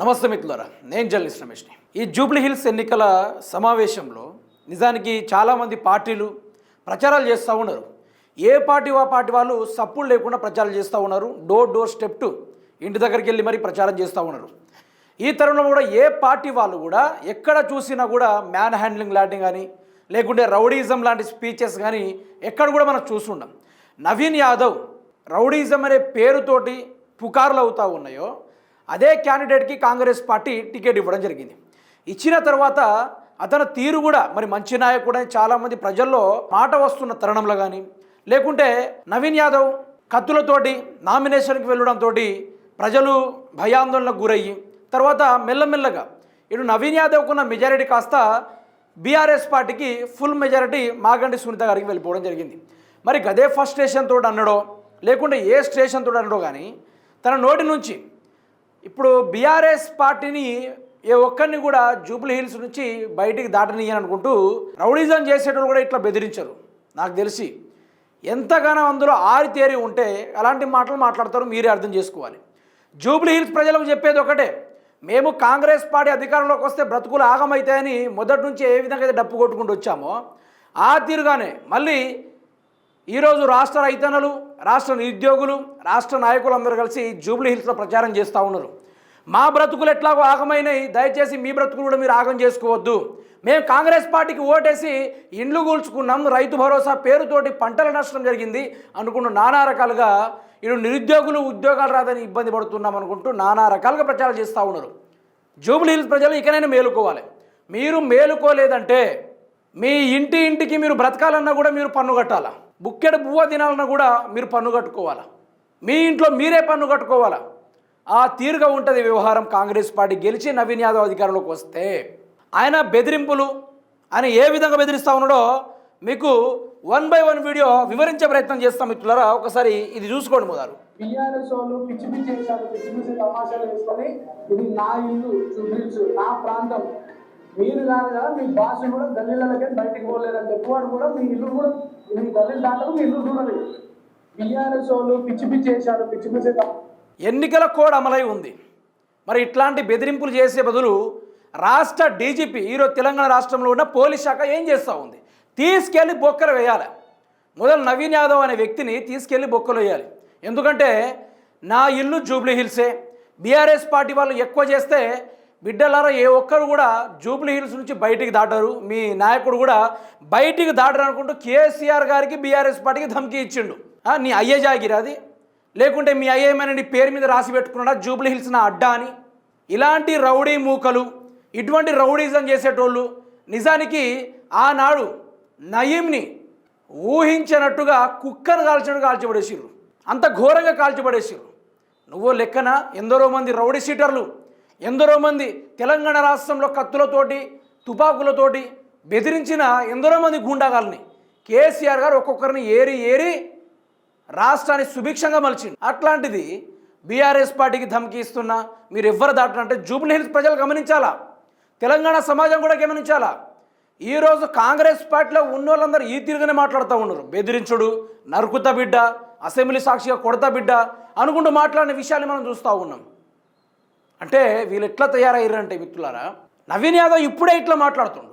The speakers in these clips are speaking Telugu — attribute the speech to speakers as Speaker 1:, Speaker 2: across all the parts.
Speaker 1: నమస్తే మిత్రులారా నేను జర్నలిస్ట్ రమేష్ని. ఈ జూబ్లీ హిల్స్ ఎన్నికల సమావేశంలో నిజానికి చాలామంది పార్టీలు ప్రచారాలు చేస్తూ ఉన్నారు. ఏ పార్టీ ఆ పార్టీ వాళ్ళు సప్పుడు లేకుండా ప్రచారం చేస్తూ ఉన్నారు. డోర్ డోర్ స్టెప్ టు ఇంటి దగ్గరికి వెళ్ళి మరీ ప్రచారం చేస్తూ ఉన్నారు. ఈ తరుణంలో కూడా ఏ పార్టీ వాళ్ళు కూడా ఎక్కడ చూసినా కూడా మ్యాన్ హ్యాండ్లింగ్ లాంటి కానీ లేకుంటే రౌడీజం లాంటి స్పీచెస్ కానీ ఎక్కడ కూడా మనం చూస్తుండం నవీన్ యాదవ్ రౌడీజం అనే పేరుతోటి పుకార్లు అవుతూ ఉన్నాయో అదే క్యాండిడేట్కి కాంగ్రెస్ పార్టీ టికెట్ ఇవ్వడం జరిగింది. ఇచ్చిన తర్వాత అతని తీరు కూడా మరి మంచి నాయకుడు అని చాలామంది ప్రజల్లో మాట వస్తున్న తరుణంలో కానీ లేకుంటే నవీన్ యాదవ్ కత్తులతోటి నామినేషన్కి వెళ్ళడంతో ప్రజలు భయాందోళనకు గురయ్యి తర్వాత మెల్లమెల్లగా ఇటు నవీన్ యాదవ్కున్న మెజారిటీ కాస్త బీఆర్ఎస్ పార్టీకి ఫుల్ మెజారిటీ మాగండి సునీత గారికి వెళ్ళిపోవడం జరిగింది. మరి గదే ఫస్ట్ స్టేషన్ తోటి అన్నడో లేకుంటే ఏ స్టేషన్ తోటి అన్నడో కానీ తన నోటి నుంచి ఇప్పుడు బీఆర్ఎస్ పార్టీని ఏ ఒక్కరిని కూడా జూబ్లీ హిల్స్ నుంచి బయటికి దాటనీయని అనుకుంటూ రౌడీజం చేసేటోళ్ళు కూడా ఇట్లా బెదిరించరు. నాకు తెలిసి ఎంతగానో అందులో ఆరితేరి ఉంటే అలాంటి మాటలు మాట్లాడతారో మీరే అర్థం చేసుకోవాలి. జూబ్లీ హిల్స్ ప్రజలకు చెప్పేది ఒకటే మేము కాంగ్రెస్ పార్టీ అధికారంలోకి వస్తే బ్రతుకులు ఆగమైతాయని మొదటి నుంచి ఏ విధంగా అయితే డప్పు కొట్టుకుంటూ వచ్చామో ఆ తీరుగానే మళ్ళీ ఈరోజు రాష్ట్ర రైతన్నలు రాష్ట్ర నిరుద్యోగులు రాష్ట్ర నాయకులు అందరూ కలిసి జూబ్లీ హిల్స్లో ప్రచారం చేస్తూ ఉన్నారు. మా బ్రతుకులు ఎట్లాగో ఆగమైనాయి దయచేసి మీ బ్రతుకులు కూడా మీరు ఆగం చేసుకోవద్దు. మేము కాంగ్రెస్ పార్టీకి ఓటేసి ఇండ్లు కూల్చుకున్నాం రైతు భరోసా పేరుతోటి పంటల నష్టం జరిగింది అనుకుంటూ నానా రకాలుగా ఇటు నిరుద్యోగులు ఉద్యోగాలు రాదని ఇబ్బంది పడుతున్నాం అనుకుంటూ నానా రకాలుగా ప్రచారం చేస్తూ ఉన్నారు. జూబ్లీ హిల్స్ ప్రజలు ఇకనైనా మేలుకోవాలి. మీరు మేలుకోలేదంటే మీ ఇంటి ఇంటికి మీరు బ్రతకాలన్నా కూడా మీరు పన్ను కట్టాలా? బుక్కెడు బువ్వ తినాలన్నా కూడా మీరు పన్ను కట్టుకోవాలా? మీ ఇంట్లో మీరే పన్ను కట్టుకోవాలా? ఆ తీరుగా ఉంటుంది వ్యవహారం కాంగ్రెస్ పార్టీ గెలిచి నవీన్ యాదవ్ అధికారంలోకి వస్తే. ఆయన బెదిరింపులు ఆయన ఏ విధంగా బెదిరిస్తూ ఉన్నాడో మీకు వన్ బై వన్ వీడియో వివరించే ప్రయత్నం చేస్తాం మిత్రులారా. ఒకసారి ఇది చూసుకోండి మొదలు.
Speaker 2: టీఆర్ఎస్ వాళ్ళు పిచ్చి పిచ్చి పిచ్చి పిచ్చి తమాషాలు వేసుకొని ఇది నా ఇల్లు చూపించు నా ప్రాంతం. మీరు కాదు కదా మీ భాష కూడా గల్లీలకే బయటికి పోలేదని చెప్పేవాడు కూడా మీ ఇల్లు కూడా మీ గల్లీలు దాటకు మీ ఇల్లు చూడలేదు టీఆర్ఎస్ వాళ్ళు పిచ్చి పిచ్చి చేశారు పిచ్చి పిచ్చి తమ-
Speaker 1: ఎన్నికల కోడ్ అమలై ఉంది. మరి ఇట్లాంటి బెదిరింపులు చేసే బదులు రాష్ట్ర డీజీపీ ఈరోజు తెలంగాణ రాష్ట్రంలో ఉన్న పోలీస్ శాఖ ఏం చేస్తూ ఉంది? తీసుకెళ్ళి బొక్కలు వేయాలి. మొదలు నవీన్ యాదవ్ అనే వ్యక్తిని తీసుకెళ్ళి బొక్కలు వేయాలి. ఎందుకంటే నా ఇల్లు జూబ్లీ హిల్సే. బీఆర్ఎస్ పార్టీ వాళ్ళు ఎక్కువ చేస్తే బిడ్డలారా ఏ ఒక్కరు కూడా జూబ్లీ హిల్స్ నుంచి బయటికి దాటరు. మీ నాయకుడు కూడా బయటికి దాటరు అనుకుంటూ కేసీఆర్ గారికి బీఆర్ఎస్ పార్టీకి ధమ్కి ఇచ్చిండు. నీ అయ్యే జాగిరా అది. లేకుంటే మీ అయ్యేమైనా నీ పేరు మీద రాసి పెట్టుకున్నాడా జూబ్లీ హిల్స్ నా అడ్డా అని. ఇలాంటి రౌడీ మూకలు ఇటువంటి రౌడీజం చేసేటోళ్ళు నిజానికి ఆనాడు నయీంని ఊహించినట్టుగా కుక్కను కాల్చినట్టు కాల్చిపడేసిర్రు. అంత ఘోరంగా కాల్చిపడేసిర్రు. నువ్వు లెక్కన? ఎందరో మంది రౌడీ సీటర్లు ఎందరో మంది తెలంగాణ రాష్ట్రంలో కత్తులతోటి తుపాకులతోటి బెదిరించిన ఎందరో మంది గూండాగాల్ని. కేసీఆర్ గారు ఒక్కొక్కరిని ఏరి ఏరి రాష్ట్రాన్ని సుభిక్షంగా మలిచింది అట్లాంటిది బీఆర్ఎస్ పార్టీకి ధమ్కి ఇస్తున్నా మీరు ఎవ్వరు దాటనంటే జూబ్లీ హిల్స్ ప్రజలు గమనించాలా? తెలంగాణ సమాజం కూడా గమనించాలా? ఈరోజు కాంగ్రెస్ పార్టీలో ఉన్న వాళ్ళందరూ ఈ తీరుగానే మాట్లాడుతూ ఉన్నారు. బెదిరించుడు నరుకుతా బిడ్డ అసెంబ్లీ సాక్షిగా కొడతా బిడ్డ అనుకుంటూ మాట్లాడిన విషయాన్ని మనం చూస్తూ ఉన్నాం. అంటే వీళ్ళు ఎట్లా తయారయ్యారంటే మిత్రులారా నవీన్ యాదవ్ ఇప్పుడే ఇట్లా మాట్లాడుతుండు.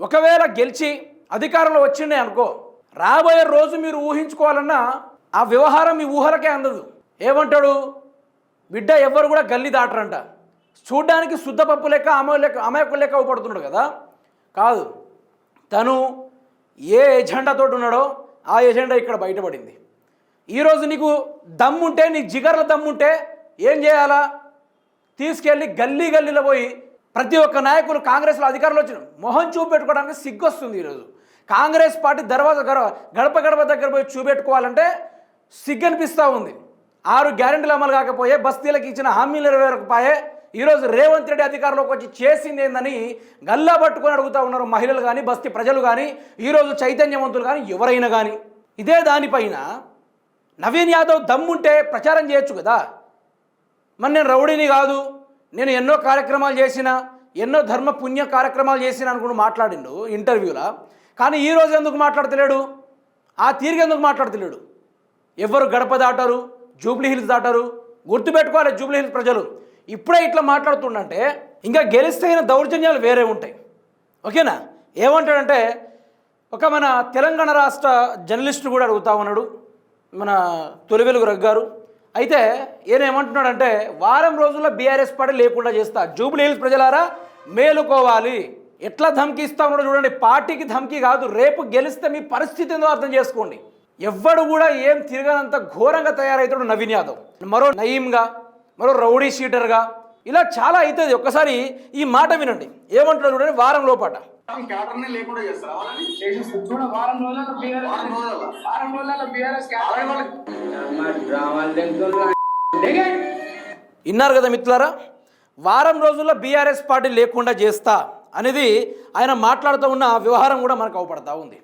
Speaker 1: ఒకవేళ గెలిచి అధికారంలో వచ్చిండే అనుకో రాబోయే రోజు మీరు ఊహించుకోవాలన్నా ఆ వ్యవహారం మీ ఊహలకే అందదు. ఏమంటాడు? బిడ్డ ఎవ్వరు కూడా గల్లి దాటరంట. చూడ్డానికి శుద్ధపప్పు లెక్క అమో లెక్క అమాయకు లెక్క అవపడుతున్నాడు కదా? కాదు. తను ఏ ఎజెండాతో ఉన్నాడో ఆ ఎజెండా ఇక్కడ బయటపడింది. ఈరోజు నీకు దమ్ముంటే నీ జిగర్ల దమ్ముంటే ఏం చేయాలా? తీసుకెళ్ళి గల్లీ గల్లీలో పోయి ప్రతి ఒక్క నాయకులు కాంగ్రెస్లో అధికారంలో వచ్చిన మొహం చూపెట్టుకోవడానికి సిగ్గొస్తుంది ఈరోజు. కాంగ్రెస్ పార్టీ దర్వాజ గడప గడప గడప దగ్గర పోయి చూపెట్టుకోవాలంటే సిగ్గనిపిస్తూ ఉంది. ఆరు గ్యారెంటీలు అమలు కాకపోయే బస్తీలకు ఇచ్చిన హామీలు నెరవేరకపోయే ఈరోజు రేవంత్ రెడ్డి అధికారంలోకి వచ్చి చేసింది ఏందని గల్లా పట్టుకొని అడుగుతూ ఉన్నారు మహిళలు కానీ బస్తీ ప్రజలు కానీ ఈరోజు చైతన్యవంతులు కానీ ఎవరైనా కానీ. ఇదే దానిపైన నవీన్ యాదవ్ దమ్ముంటే ప్రచారం చేయొచ్చు కదా. మరి నేను రౌడీని కాదు నేను ఎన్నో కార్యక్రమాలు చేసిన ఎన్నో ధర్మ పుణ్య కార్యక్రమాలు చేసిన అనుకుంటూ మాట్లాడిండు ఇంటర్వ్యూలో కానీ ఈ రోజు ఎందుకు మాట్లాడతలేడు? ఆ తీరిక ఎందుకు మాట్లాడతలేడు? ఎవరు గడప దాటారు? Jubilee hills దాటారు? గుర్తుపెట్టుకోవాలి జూబ్లీ హిల్స్ ప్రజలు. ఇప్పుడే ఇట్లా మాట్లాడుతుండంటే ఇంకా గెలిస్తే దౌర్జన్యాలు వేరే ఉంటాయి. ఓకేనా? ఏమంటాడంటే ఒక మన తెలంగాణ రాష్ట్ర జర్నలిస్టు కూడా అడుగుతా ఉన్నాడు. మన తొలివెలుగు రగ్గారు. అయితే ఈయన ఏమంటున్నాడంటే వారం రోజుల్లో బీఆర్ఎస్ పార్టీ లేకుండా చేస్తా. జూబ్లీ హిల్స్ ప్రజలారా మేలుకోవాలి. ఎట్లా ధమ్కిస్తా ఉన్నాడో చూడండి. పార్టీకి ధమ్కి కాదు రేపు గెలిస్తే మీ పరిస్థితి ఏందో అర్థం చేసుకోండి. ఎవ్వడు కూడా ఏం తిరగనంత ఘోరంగా తయారవుతాడు నవీన్ యాదవ్. మరో నయీంగా మరో రౌడీ షీటర్గా. ఇలా చాలా అవుతుంది. ఒక్కసారి ఈ మాట వినండి. ఏమంటాడు చూడండి వారం లోపట.
Speaker 3: లేకుండా చేస్తారా వాళ్ళని?
Speaker 2: చూడ వారం బీఆర్ఎస్
Speaker 3: వారం
Speaker 2: బీఆర్ఎస్
Speaker 1: విన్నారు కదా మిత్రులారా? వారం రోజుల్లో బీఆర్ఎస్ పార్టీ లేకుండా చేస్తా అనేది ఆయన మాట్లాడుతూ ఉన్న వ్యవహారం కూడా మనకు అవపడతా ఉంది.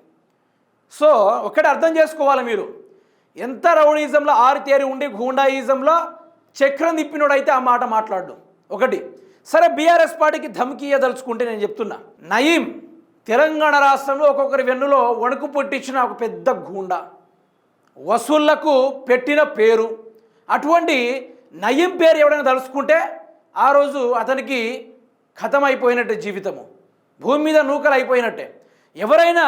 Speaker 1: సో ఒక్కటి అర్థం చేసుకోవాలి మీరు. ఎంత రౌడీజంలో ఆరితేరి ఉండి గూండాయిజంలో చక్రం తిప్పినోడైతే ఆ మాట మాట్లాడు. ఒకటి. సరే బీఆర్ఎస్ పార్టీకి ధమ్కి ఇయ్యదలుచుకుంటే నేను చెప్తున్నా. నయీం తెలంగాణ రాష్ట్రంలో ఒక్కొక్కరి వెన్నులో వణుకు పుట్టించిన ఒక పెద్ద గూండా. వసూళ్ళకు పెట్టిన పేరు. అటువంటి నయీం పేరు ఎవడైనా తలుచుకుంటే ఆ రోజు అతనికి అయిపోయినట్టే జీవితము. భూమి మీద నూకలు అయిపోయినట్టే ఎవరైనా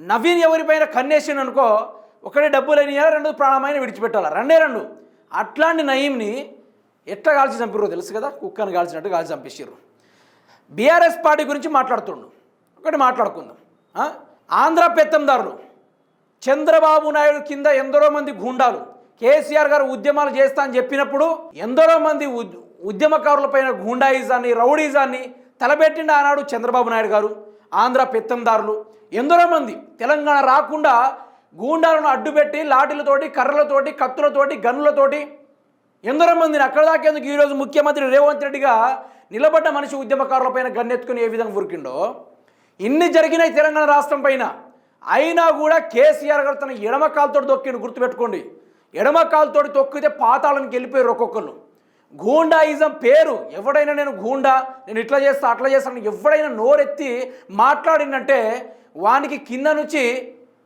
Speaker 1: నవీన్ ఎవరిపైన కన్నేసిన అనుకో ఒకటి డబ్బులు అయినా రెండు ప్రాణమైన విడిచిపెట్టాలి? రెండే రెండు. అట్లాంటి నయీంని ఎట్లా కాల్చి చంపిర్రో తెలుసు కదా? కుక్కను కాల్చినట్టు కాల్చి చంపేసారు బీఆర్ఎస్ పార్టీ గురించి మాట్లాడుతుండు. ఒకటి మాట్లాడుకుందాం. ఆంధ్ర పెత్తందారులు చంద్రబాబు నాయుడు కింద ఎందరో మంది గూండాలు కేసీఆర్ గారు ఉద్యమాలు చేస్తా అని చెప్పినప్పుడు ఎందరో మంది ఉద్యమకారులపైన గూండాయిజాన్ని రౌడీజాన్ని తలబెట్టిన ఆనాడు చంద్రబాబు నాయుడు గారు ఆంధ్ర పెత్తందారులు. ఎందరో మంది తెలంగాణ రాకుండా గూండాలను అడ్డుపెట్టి లాఠీలతోటి కర్రలతోటి కత్తులతోటి గన్నులతోటి ఎందరో మందిని అక్కడ దాకేందుకు ఈరోజు ముఖ్యమంత్రి రేవంత్ రెడ్డిగా నిలబడ్డ మనిషి ఉద్యమకారులపైన గన్నెత్తుకుని ఏ విధంగా ఉరికిండో? ఇన్ని జరిగినాయి తెలంగాణ రాష్ట్రం పైన. అయినా కూడా కేసీఆర్ గారు తన ఎడమ కాలుతో తొక్కిండు గుర్తుపెట్టుకోండి. ఎడమ కాలుతో తొక్కితే పాతాళానికి వెళ్ళిపోయారు ఒక్కొక్కరు గూండాయిజం పేరు ఎవడైనా నేను గూండా నేను ఇట్లా చేస్తా అట్లా చేస్తాను ఎవడైనా నోరెత్తి మాట్లాడిందంటే వానికి కింద నుంచి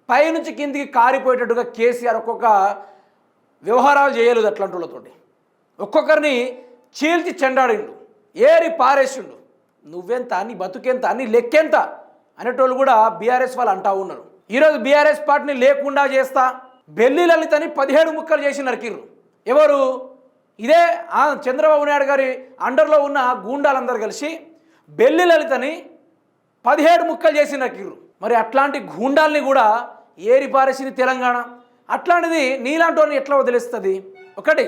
Speaker 1: పైనుంచి కిందికి కారిపోయేటట్టుగా కేసీఆర్ ఒక్కొక్క వ్యవహారాలు చేయలేదు అట్లాంటి వాళ్ళతోటి. ఒక్కొక్కరిని చీల్చి చెండాడిండు ఏరి పారేసిండు. నువ్వెంత నీ బతుకెంత నీ లెక్కెంత అనేటోళ్ళు కూడా బీఆర్ఎస్ వాళ్ళు అంటా ఉన్నారు. ఈరోజు బీఆర్ఎస్ పార్టీని లేకుండా చేస్తా బెల్లి లలితని పదిహేడు ముక్కలు చేసి నరికిర్రు. ఎవరు? ఇదే ఆ చంద్రబాబు నాయుడు గారి అండర్లో ఉన్న గూండాలందరూ కలిసి బెల్లి లలితని పదిహేడు ముక్కలు చేసి నరికిర్రు. మరి అట్లాంటి గూండాల్ని కూడా ఏరి పారేసింది తెలంగాణ. అట్లాంటిది నీలాంటి వాళ్ళని ఎట్లా వదిలేస్తుంది? ఒకటి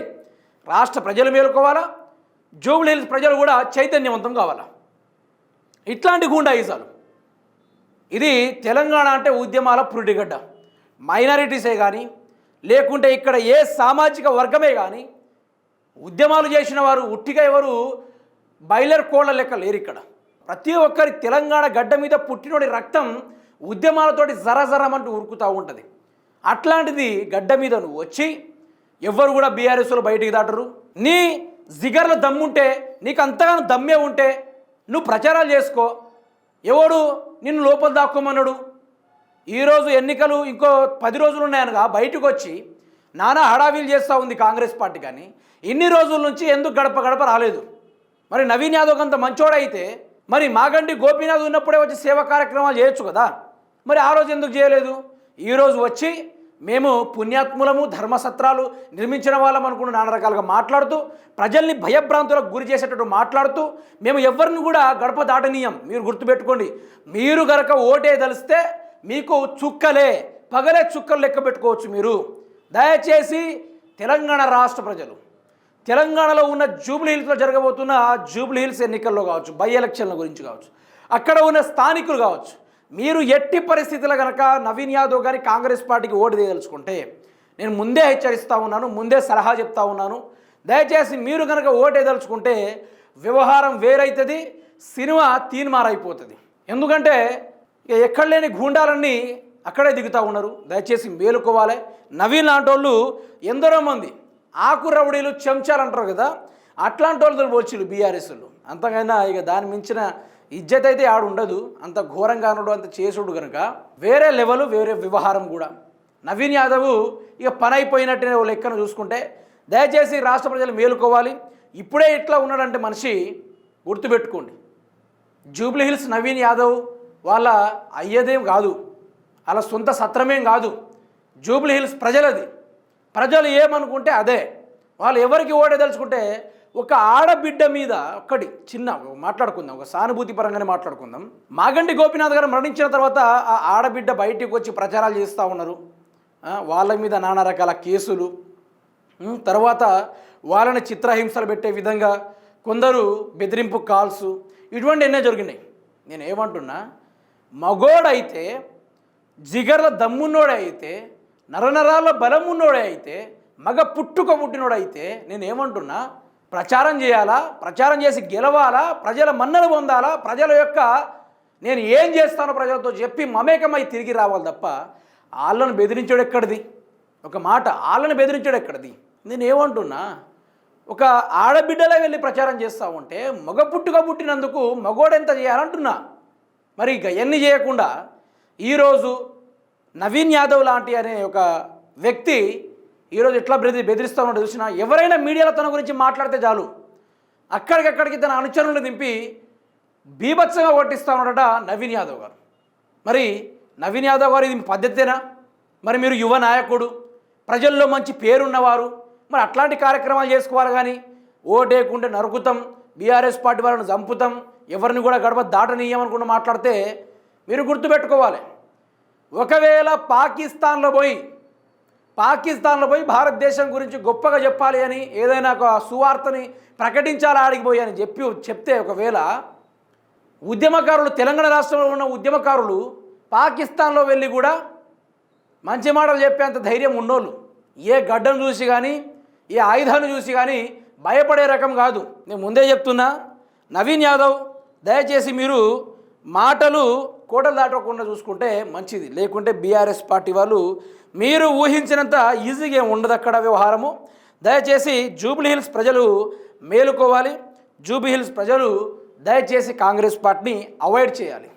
Speaker 1: రాష్ట్ర ప్రజలు మేలుకోవాలా? జూబ్లీ ప్రజలు కూడా చైతన్యవంతం కావాలా? ఇట్లాంటి గూండాయిజాలు. ఇది తెలంగాణ అంటే ఉద్యమాల పురిటిగడ్డ మైనారిటీసే కానీ లేకుంటే ఇక్కడ ఏ సామాజిక వర్గమే కానీ ఉద్యమాలు చేసిన వారు ఉట్టిగా ఎవరు బయలర్ కోళ్ళ లెక్క లేరు ఇక్కడ. ప్రతి ఒక్కరి తెలంగాణ గడ్డ మీద పుట్టినోడి రక్తం ఉద్యమాలతోటి జరజరమంటూ ఉరుకుతూ ఉంటుంది. అట్లాంటిది గడ్డ మీద నువ్వు వచ్చి ఎవ్వరు కూడా బీఆర్ఎస్లో బయటికి దాటరు. నీ జిగర్ల దమ్ముంటే నీకు అంతగానో దమ్మే ఉంటే నువ్వు ప్రచారాలు చేసుకో. ఎవడు నిన్ను లోపల దాక్కోమన్నాడు? ఈరోజు ఎన్నికలు ఇంకో పది రోజులు ఉన్నాయనగా బయటకు వచ్చి నానా హడావిలు చేస్తూ ఉంది కాంగ్రెస్ పార్టీ కానీ ఇన్ని రోజుల నుంచి ఎందుకు గడప గడప రాలేదు? మరి నవీన్ యాదవ్ అంత మంచోడైతే మరి మాగండి గోపీనాథ్ ఉన్నప్పుడే వచ్చి సేవా కార్యక్రమాలు చేయొచ్చు కదా? మరి ఆ రోజు ఎందుకు చేయలేదు? ఈరోజు వచ్చి మేము పుణ్యాత్ములము ధర్మసత్రాలు నిర్మించిన వాళ్ళం అనుకున్న నానా రకాలుగా మాట్లాడుతూ ప్రజల్ని భయభ్రాంతులకు గురి చేసేటట్టు మాట్లాడుతూ మేము ఎవరిని కూడా గడప దాటనీయం. మీరు గుర్తుపెట్టుకోండి మీరు గనక ఓటే దలిస్తే మీకు చుక్కలే పగలే చుక్కలు లెక్క పెట్టుకోవచ్చు మీరు. దయచేసి తెలంగాణ రాష్ట్ర ప్రజలు తెలంగాణలో ఉన్న జూబ్లీ హిల్స్లో జరగబోతున్న జూబ్లీ హిల్స్ ఎన్నికల్లో కావచ్చు బై ఎలక్షన్ల గురించి కావచ్చు అక్కడ ఉన్న స్థానికులు కావచ్చు మీరు ఎట్టి పరిస్థితుల్లో కనుక నవీన్ యాదవ్ గారి కాంగ్రెస్ పార్టీకి ఓటు వేయదలుచుకుంటే నేను ముందే హెచ్చరిస్తూ ఉన్నాను ముందే సలహా చెప్తా ఉన్నాను. దయచేసి మీరు కనుక ఓటు వేయదలుచుకుంటే వ్యవహారం వేరైతుంది సినిమా తీన్మారైపోతుంది. ఎందుకంటే ఇక ఎక్కడ లేని గూండాలన్నీ అక్కడే దిగుతూ ఉన్నారు. దయచేసి మేలుకోవాలి. నవీన్ లాంటి వాళ్ళు ఎందరో మంది ఆకు రౌడీలు చెంచాలు అంటారు కదా అట్లాంటి వాళ్ళతో పోల్చిలు బీఆర్ఎస్లు. అంతకైనా ఇక దాని మించిన ఇజ్జత్ అయితే ఆడు ఉండదు అంత ఘోరంగా అనడు అంత చేసుడు కనుక వేరే లెవెల్ వేరే వ్యవహారం కూడా. నవీన్ యాదవ్ ఇక పని అయిపోయినట్టే ఓ లెక్కను చూసుకుంటే దయచేసి రాష్ట్ర ప్రజలు మేలుకోవాలి. ఇప్పుడే ఇట్లా ఉన్నాడంటే మనిషి గుర్తుపెట్టుకోండి. జూబ్లీ హిల్స్ నవీన్ యాదవ్ వాళ్ళ అయ్యేదేం కాదు. వాళ్ళ సొంత సత్రమేం కాదు. జూబ్లీ హిల్స్ ప్రజలది. ప్రజలు ఏమనుకుంటే అదే. వాళ్ళు ఎవరికి ఓడేదలుచుకుంటే ఒక ఆడబిడ్డ మీద ఒక్కటి చిన్న మాట్లాడుకుందాం ఒక సానుభూతి పరంగానే మాట్లాడుకుందాం. మాగండి గోపీనాథ్ గారు మరణించిన తర్వాత ఆ ఆడబిడ్డ బయటికి వచ్చి ప్రచారాలు చేస్తూ ఉన్నారు. వాళ్ళ మీద నానా రకాల కేసులు. తర్వాత వాళ్ళని చిత్రహింసలు పెట్టే విధంగా కొందరు బెదిరింపు కాల్స్. ఇటువంటి ఎన్నో జరిగినాయి. నేను ఏమంటున్నా మగోడైతే జిగర్ల దమ్మున్నోడే అయితే నరనరాల బలం ఉన్నోడే అయితే మగ పుట్టుక పుట్టినోడైతే నేను ఏమంటున్నా ప్రచారం చేయాలా? ప్రచారం చేసి గెలవాలా? ప్రజల మన్నలు పొందాలా? ప్రజల యొక్క నేను ఏం చేస్తానో ప్రజలతో చెప్పి మమేకమై తిరిగి రావాలి తప్ప వాళ్ళను బెదిరించాడు ఎక్కడిది? ఒక మాట వాళ్ళని బెదిరించాడు ఎక్కడిది? నేను ఏమంటున్నా ఒక ఆడబిడ్డలే వెళ్ళి ప్రచారం చేస్తూ ఉంటే మగ పుట్టుక పుట్టినందుకు మగోడెంత చేయాలంటున్నా. మరి ఇక ఎన్ని చేయకుండా ఈరోజు నవీన్ యాదవ్ లాంటి అనే ఒక వ్యక్తి ఈరోజు ఎట్లా బెదిరి బెదిరిస్తూ ఉన్నాడు చూసినా ఎవరైనా మీడియాలో తన గురించి మాట్లాడితే చాలు. అక్కడికక్కడికి తన అనుచరులను దింపి బీభత్సంగా కొట్టిస్తూ ఉన్నాడట నవీన్ యాదవ్ గారు. మరి నవీన్ యాదవ్ గారు ఇది పద్ధతేనా? మరి మీరు యువ నాయకుడు ప్రజల్లో మంచి పేరున్నవారు మరి అట్లాంటి కార్యక్రమాలు చేసుకోవాలి కానీ ఓటేకుంటే నరుకుతాం బీఆర్ఎస్ పార్టీ వాళ్ళని చంపుతాం ఎవరిని కూడా గడప దాటనీయమనుకుంటూ మాట్లాడితే మీరు గుర్తుపెట్టుకోవాలి. ఒకవేళ పాకిస్తాన్లో పోయి పాకిస్తాన్లో పోయి భారతదేశం గురించి గొప్పగా చెప్పాలి అని ఏదైనా ఒక సువార్తని ప్రకటించాలి ఆడికి అని చెప్పి చెప్తే ఒకవేళ ఉద్యమకారులు తెలంగాణ రాష్ట్రంలో ఉన్న ఉద్యమకారులు పాకిస్తాన్లో వెళ్ళి కూడా మంచి మాటలు చెప్పేంత ధైర్యం ఉన్నోళ్ళు. ఏ గడ్డను చూసి కానీ ఏ ఆయుధాన్ని చూసి కానీ భయపడే రకం కాదు. నేను ముందే చెప్తున్నా నవీన్ యాదవ్ దయచేసి మీరు మాటలు కోటలు దాటకుండా చూసుకుంటే మంచిది. లేకుంటే బీఆర్ఎస్ పార్టీ వాళ్ళు మీరు ఊహించినంత ఈజీగా ఉండదు అక్కడ వ్యవహారము. దయచేసి జూబ్లీ హిల్స్ ప్రజలు మేలుకోవాలి. జూబ్లీ హిల్స్ ప్రజలు దయచేసి కాంగ్రెస్ పార్టీని అవాయిడ్ చేయాలి.